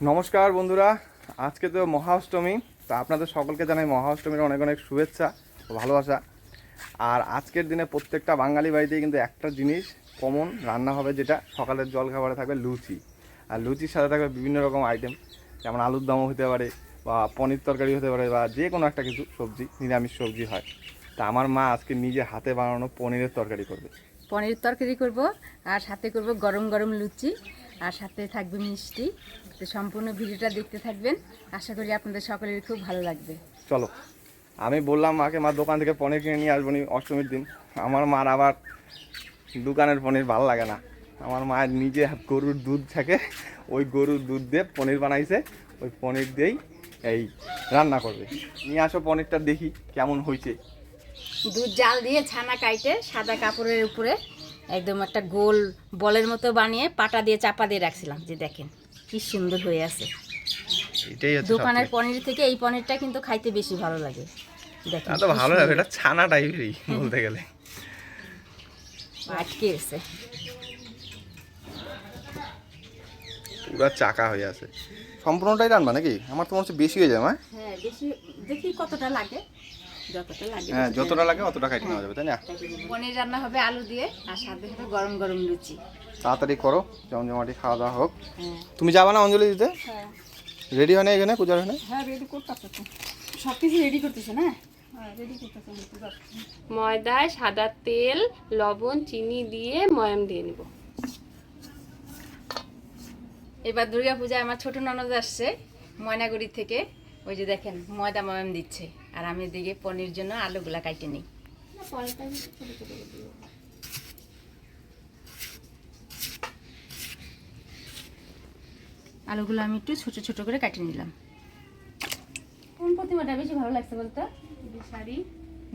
নমস্কার বন্ধুরা, আজকে তো মহাষ্টমী, তা আপনাদের সকলকে জানাই মহাষ্টমীর অনেক অনেক শুভেচ্ছা ভালোবাসা। আর আজকের দিনে প্রত্যেকটা বাঙালি বাড়িতেই কিন্তু একটা জিনিস কমন রান্না হবে, যেটা সকালের জল খাবারে থাকবে লুচি। আর লুচির সাথে থাকবে বিভিন্ন রকম আইটেম যেমন আলুর দমও হতে পারে, বা পনির তরকারি হতে পারে, বা যে কোনো একটা কিছু সবজি, নিরামিষ সবজি হয়। তা আমার মা আজকে নিজে হাতে বানানো পনিরের তরকারি করবে। পনির তরকারি করব, আর সাথে করব গরম গরম লুচি। আর সাথে থাকবে মিষ্টি। তো সম্পূর্ণ ভিডিওটা দেখতে থাকবেন। আশা করি আপনাদের সকলের খুব ভালো লাগবে। চলো। আমি বললাম মাকে মা দোকান থেকে পনির কিনে নিয়ে আসব অষ্টমীর দিন। আমার মার আবার দোকানের পনির ভালো লাগে না। আমার মায়ের নিজে গরুর দুধ থাকে। ওই গরুর দুধ দিয়ে পনির বানাইছে। ওই পনির দিয়েই এই রান্না করবে। নিয়ে আসো পনিরটা দেখি কেমন হয়েছে। দুধ জাল দিয়ে ছানা কাইটে সাদা কাপড়ের উপরে একদম একটা গোল বলের মতো বানিয়ে পাটা দিয়ে চাপা দিয়ে রাখছিলাম যে দেখেন কি সুন্দর হয়ে আছে। দোকানের পনির থেকে এই পনিরটা কিন্তু খাইতে বেশি ভালো লাগে। দেখেন তো ভালো লাগে এটা ছানা টাইপেরই বলতে গেলে। আটকে পুরো চাকা হয়ে আছে। সম্পূর্ণটাই রান্না নাকি? আমার তো মনে হচ্ছে বেশি হয়ে যায় হ্যাঁ বেশি দেখি কতটা লাগে। যতটা লাগে হ্যাঁ যতটা লাগে অতটা খাইতে নেওয়া যাবে তাই না? পনির রান্না হবে আলু দিয়ে আর সাথে হবে গরম গরম লুচি। তাড়াতাড়ি করো জমজমাটি খাওয়া দাওয়া হোক। হ্যাঁ। তুমি যাবে না অঞ্জলি দিতে? হ্যাঁ। রেডি হয় না এখানে পূজার এখানে হ্যাঁ রেডি করতেছে সব কিছু রেডি করতেছে না? হ্যাঁ রেডি করতেছে আমি তো যাচ্ছি। ময়দায় সাদা তেল লবণ চিনি দিয়ে ময়াম দিয়ে নিব। এবার দুর্গা পূজায় আমার ছোট ননদ আসছে ময়নাগুড়ি থেকে। ওই যে দেখেন ময়দা ময়াম দিচ্ছে। আর আমি এদিকে পনির জন্য আলুগুলা কাটে নিই। আলুগুলো আমি একটু ছোট ছোট করে কাটে নিলাম। কোন প্রতিমাটা বেশি ভালো লাগছে বলতো? শাড়ি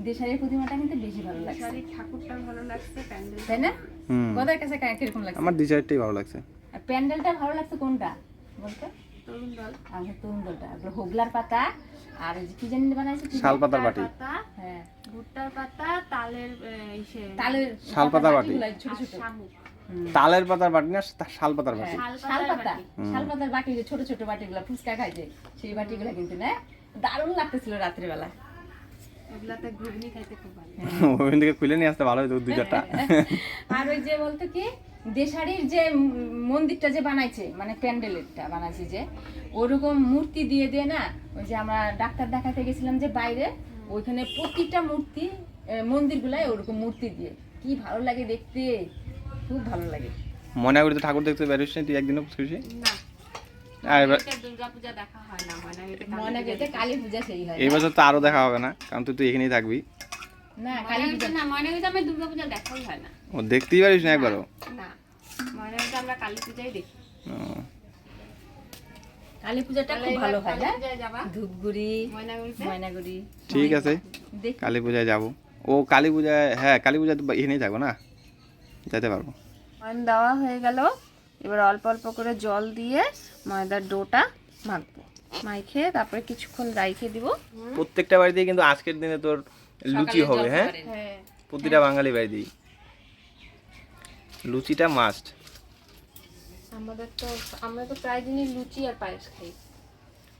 দেশারের প্রতিমাটা কিন্তু বেশি ভালো লাগছে। ঠাকুরটা ভালো লাগছে প্যান্ডেল তাই না? হুম। গদার কাছে কীরকম লাগছে? আমার ডিজাইনটাই ভালো লাগছে। আর প্যান্ডেলটা ভালো লাগছে কোনটা বলতো? তরুণ হোগলার পাতা আর কি জানি বানাইছে শাল পাতার বাটি। হ্যাঁ। ভুট্টার পাতা তালের তালের শাল পাতা বাটি। ছোট ছোট। শামুক। তালের পাতার বাটি না শাল পাতার বাটি। হ্যাঁ, শাল শাল পাতা। বাটি। শাল পাতার বাটি যে ছোট ছোট বাটিগুলো ফুচকা খাইছে সেই বাটিগুলো কিন্তু না দারুণ লাগতেছিল রাত্রিবেলা। ওগুলাতে ঘুগনি খাইতে খুব ভালো। ওখান থেকে খুলে নিয়ে আসতে ভালো হতো দুই চারটা। আর ওই যে বলতো কি দেশারির যে মন্দিরটা যে বানাইছে মানে প্যান্ডেলেরটা বানাইছে যে ওরকম মূর্তি দিয়ে দিয়ে না ওই যে আমরা ডাক্তার দেখাতে গেছিলাম যে বাইরে ওইখানে প্রতিটা মূর্তি মন্দিরগুলাই ওরকম মূর্তি দিয়ে। কি ভালো লাগে দেখতে খুব ভালো লাগে। ময়নাগুড়িতে ঠাকুর দেখতে বেরোস তুই একদিনও খুশি? না। আর এবার দুর্গা হয় না হয় না মনে করতে কালী পূজা সেই হয়। এই বছর তো আরও দেখা হবে না কারণ তুই তো এখানেই থাকবি। না কালী পূজা। না ময়না পূজা আমি দুর্গা পূজা দেখাই হয় না। ও দেখতেই পারিস না একবারও? না ময়না আমরা কালী পূজাই দেখি। ও, কালী পূজাটা খুব ভালো হয় না? ধূপগুড়ি ময়নাগুড়ি। ঠিক আছে। কালী পূজায় যাব। ও কালী পূজায় হ্যাঁ কালী পূজায় তো এখানেই থাকব না? যেতে পারব। ময়ন দেওয়া হয়ে গেল। এবার অল্প অল্প করে জল দিয়ে ময়দার ডোটা মাখবো মাইখে তারপরে কিছুক্ষণ রাইখে দিব। প্রত্যেকটা বাড়িতেই কিন্তু আজকের দিনে তোর লুচি হবে হ্যাঁ? হ্যাঁ। প্রতিটা বাঙালি বাড়ি বাড়িতেই। লুচিটা মাস্ট আমাদের তো আমরা তো প্রায় দিনই লুচি আর পায়েস খাই।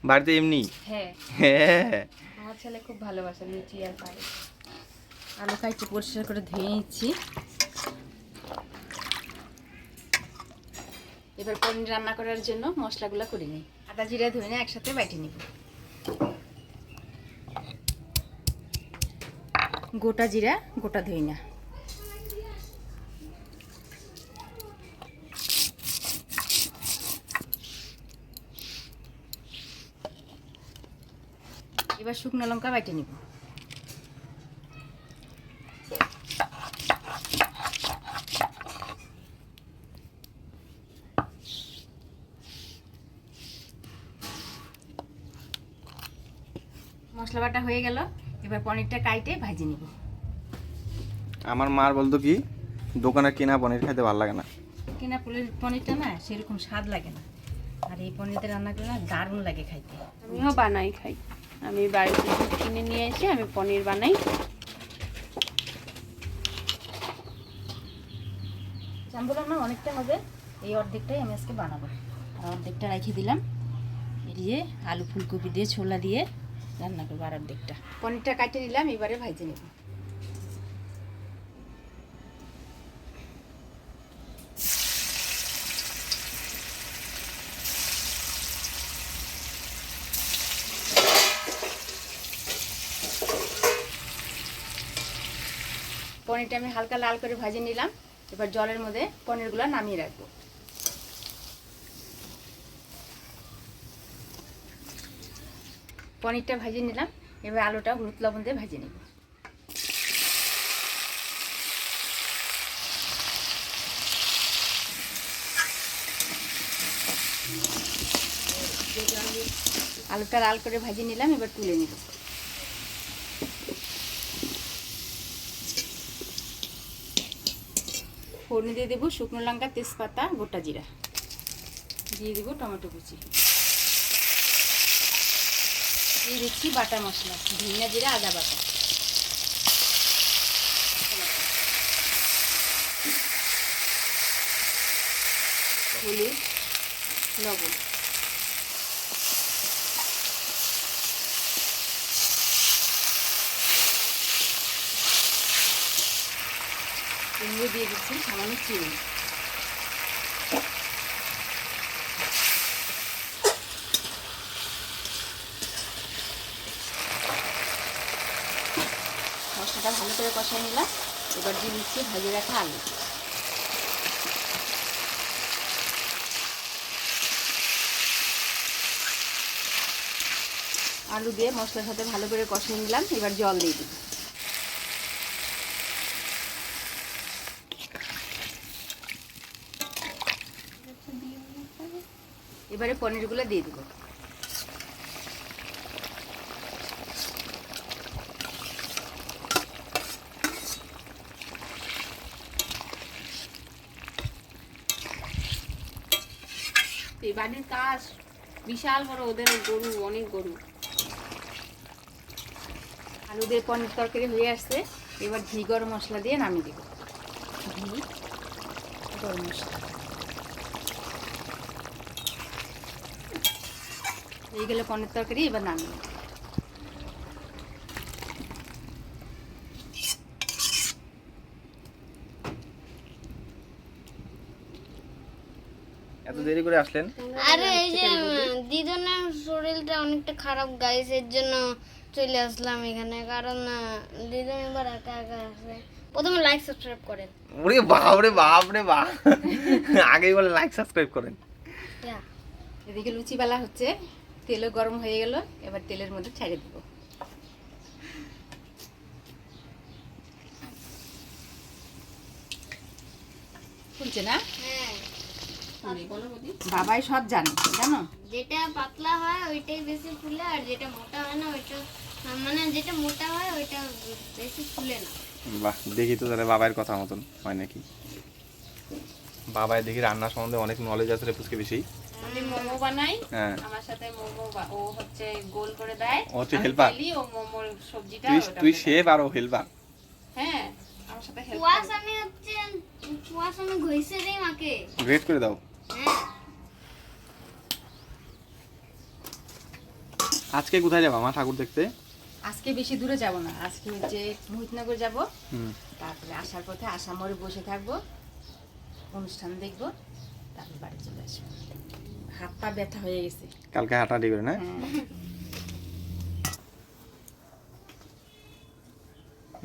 বাড়িতে এমনি? হ্যাঁ। হ্যাঁ। আমার ছেলে খুব ভালোবাসে লুচি আর পায়েস। আলু কাইটে পরিষ্কার করে ধুয়ে নিচ্ছি। এবার পনির রান্না করার জন্য মশলাগুলো করে নিই। আদা জিরা ধুয়ে নিয়ে একসাথে বাইটে নিব। গোটা জিরা গোটা ধুই না এবার শুকনো লঙ্কা বাইটে নিব। মশলা বাটা হয়ে গেল এবার পনিরটা কাইটে ভাজি নিব। আমার মার বলতো কি দোকানে কেনা পনির খেতে ভালো লাগে না। কিনা পনির পনিরটা না সেরকম স্বাদ লাগে না। আর এই পনিরটা রান্না করলে দারুণ লাগে খাইতে। আমিও বানাই খাই। আমি বাড়িতে দুধ কিনে নিয়ে এসে আমি পনির বানাই। আমি বললাম না অনেকটা হবে এই অর্ধেকটাই আমি আজকে বানাবো। আর অর্ধেকটা রেখে দিলাম দিয়ে আলু ফুলকপি দিয়ে ছোলা দিয়ে রান্না করব আর অর্ধেকটা। পনিরটা কাটিয়ে দিলাম এবারে ভাজে নেব। পনিরটা আমি হালকা লাল করে ভাজে নিলাম। এবার জলের মধ্যে পনিরগুলো নামিয়ে রাখব। পনিরটা ভাজে নিলাম। এবার আলুটা হলুদ লবণ দিয়ে ভাজে নিব। আলুটা লাল করে ভাজে নিলাম, এবার তুলে নিব। ফোড়নে দিয়ে দেবো শুকনো লঙ্কা, তেজপাতা, গোটা জিরা। দিয়ে দেবো টমেটো কুচি। দিয়ে দিচ্ছি বাটা মশলা, ধনিয়া জিরা, আদা বাটা। হলুদ, লবণ। কুমড়ো দিয়ে দিচ্ছি সামান্য চিনি। মশলাটা ভালো করে কষাই নিলাম। এবার দিয়ে দিচ্ছি ভাজে রাখা আলু। আলু দিয়ে মশলার সাথে ভালো করে কষিয়ে নিলাম। এবার জল দিয়ে দিই এবারে পনিরগুলো দিয়ে দিব। এই বাড়ির কাজ বিশাল বড়, ওদের গরু, অনেক গরু। আলু দিয়ে পনির তরকারি হয়ে আসছে, এবার ঘি গরম মশলা দিয়ে নামিয়ে দিব। ঘি, গরম মশলা। এই গেলে পনির তরকারি এবার নামিয়ে। এত দেরি করে আসলেন? আরে এই যে দিদনের শরীরটা অনেকটা খারাপ গাইস এর জন্য চলে আসলাম এখানে কারণ দিদন এবার একা একা আছে। প্রথমে লাইক সাবস্ক্রাইব করেন। ওরে বাপ রে বাপ। রে বাপ আগেই বলে লাইক সাবস্ক্রাইব করেন। এদিকে লুচি বেলা হচ্ছে। তেলও গরম হয়ে গেল এবার তেলের মধ্যে ছেড়ে দিব। ফুলছে না? হ্যাঁ। বাবাই সব জানে জানো? যেটা পাতলা হয় ওইটাই বেশি ফুলে আর যেটা মোটা হয় না ওইটা মানে যেটা মোটা হয় ওইটা বেশি ফুলে না। বাহ দেখি তো তাহলে বাবার কথা মতন হয় নাকি? বাবাই দেখি রান্না সম্বন্ধে অনেক নলেজ আছে রে পুচকে বেশি আমি মোমো বানাই হ্যাঁ। আমার সাথে মোমো ও হচ্ছে গোল করে দেয়। ও হচ্ছে আমি helper? ও মোমোর সবজিটা তুই তুই শেফ আর ও হেল্পার হ্যাঁ আমার সাথে হেল্প কুয়াশ আমি হচ্ছে কুয়াশ আমি ঘষে দিই মাকে। গ্রেট করে দাও। হ্যাঁ। আজকে কোথায় যাবা মা ঠাকুর দেখতে? আজকে বেশি দূরে যাব না। আজকে হচ্ছে মোহিতনগর যাব। হুম। তারপরে আসার পথে আসামরে বসে থাকব। অনুষ্ঠান দেখব তারপর বাড়ি চলে আসব। হাত পা ব্যথা হয়ে গেছে। কালকে হাঁটাহাঁটি করে না? হ্যাঁ।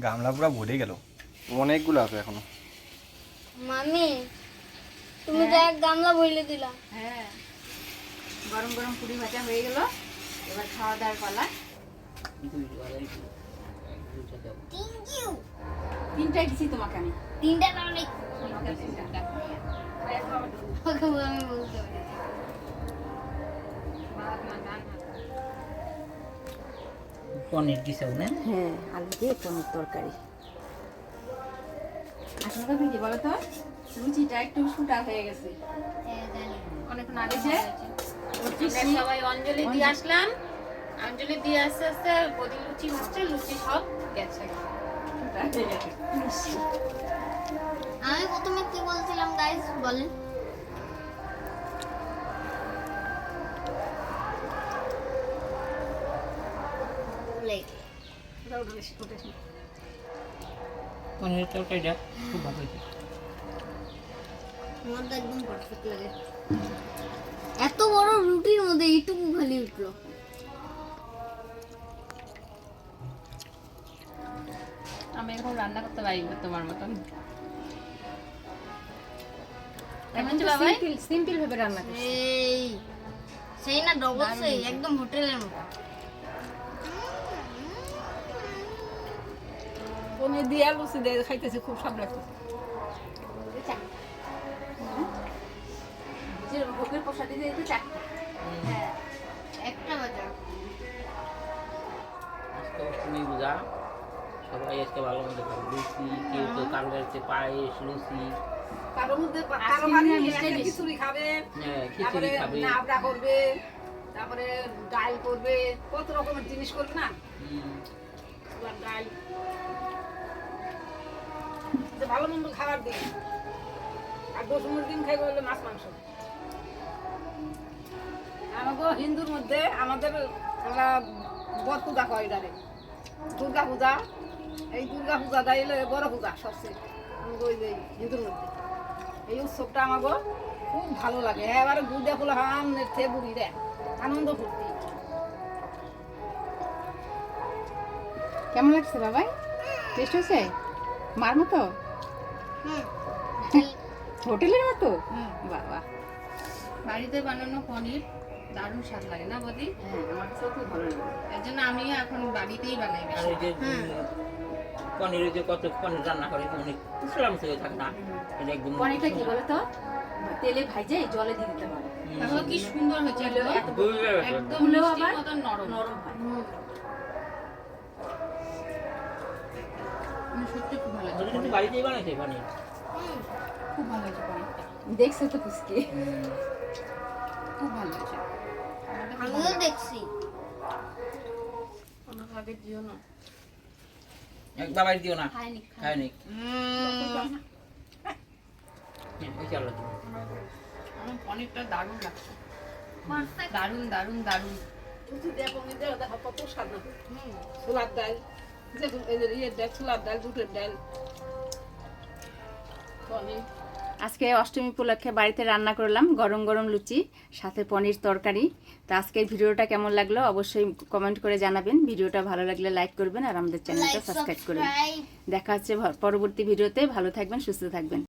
গামলা পুরো ভরে গেল। অনেকগুলো আছে এখনও। মামি তুমি তো এক গামলা বইলে দিলা। হ্যাঁ। গরম গরম পুরি ভাজা হয়ে গেল এবার খাওয়া দাওয়ার পালা। থ্যাংক ইউ তিনটাই দিছি তোমাকে আমি। তিনটা তাহলে তোমাকে তিনটা। ওকে আমি বলতে পারি। পনির দিছেও না? হ্যাঁ আলু দিয়ে পনির তরকারি। আসলে কথা কি বলো তো লুচিটা একটু সুটা হয়ে গেছে। হ্যাঁ জানি। অনেকক্ষণ আগে যে সবাই অঞ্জলি দিয়ে আসলাম। আঞ্জলি দিয়ে আস্তে আস্তে গদি লুচি হচ্ছে লুচি সব গেছে। আমি প্রথমে কি বলছিলাম গাইস বলেন। এত বড় রুটির মধ্যে এইটুকু খালি উঠল। রান্না করতে পারি না তোমার মতন। বাবা সিম্পল ভাবে রান্না এই সেই না ডবল সেই একদম হোটেলের মতো। পনির দিয়ে লুচি দিয়ে খাইতেছি খুব স্বাদ লাগতেছে যে ভোগের প্রসাদে দিয়ে দিতে হ্যাঁ একটা বাজার। সবাই আজকে ভালো মন্দ খাবে। লুচি কেউ কেউ কারও বাড়িতে পায়েস লুচি। কারোর মধ্যে কারও বাড়ি নিরামিষ একটা বেশি। খিচুড়ি খাবে হ্যাঁ খিচুড়ি খাবে। নাবড়া করবে তারপরে ডাল করবে কত রকমের জিনিস করবে না? ডাল। ভালো মন্দ খাবার দিন আর দশমীর দিন খাইবে হলে মাছ মাংস। আমাকে হিন্দুর মধ্যে আমাদের আমরা বর পূজা ডালে দুর্গা পূজা এই দুর্গা পূজাটা এলো বড় পূজা সবচেয়ে। আমাকে ওই যে হিন্দুর মধ্যে। এই উৎসবটা আমাকে খুব ভালো লাগে। হ্যাঁ এবারে গুড় ফুল হাম থেকে বুড়ি দেয় আনন্দ ফুর্তি। কেমন লাগছে বাবাই? টেস্ট হয়েছে? মার মতো? হুম। হোটেলের মতো? বাবা। বাড়িতে বানানো পনির দারুণ স্বাদ লাগে না বদি হ্যাঁ আমার কাছে খুব ভালো লাগে। এর জন্য আমিও এখন বাড়িতেই বানাই আর ওই যে কত পনির রান্না করে অনেক কুসলাম থেকে থাকে না। এটা একদম পনিরটা কি বলো তো তেলে ভাজে জলে দিয়ে দিতে হবে তাহলে কি সুন্দর হয়েছে একদম? মিষ্টির নরম। নরম হয়। সত্যি খুব ভালো ওটা বাড়িতেই বানাইছে পনির। খুব ভালো হয়েছে পনিরটা দেখছ তো পুচকে খুব ভালো হয়েছে। আমিও দেখছি। বাবাই দিও না। খায়নি খায়নি হুম। ওই চলো তুমি। আমার পনিরটা দারুণ লাগছে। দারুণ দারুণ দারুণ। না ছোলার ডাল। যে ইয়ের ডাল ছোলার ডাল বুটের ডাল। আজকে অষ্টমী উপলক্ষে বাড়িতে রান্না করলাম গরম গরম লুচি সাথে পনির তরকারি। তো আজকের ভিডিওটা কেমন লাগল অবশ্যই কমেন্ট করে জানাবেন। ভিডিওটা ভালো লাগলে লাইক করবেন আর আমাদের চ্যানেলটা সাবস্ক্রাইব করবেন। দেখা হচ্ছে পরবর্তী ভিডিওতে। ভালো থাকবেন সুস্থ থাকবেন।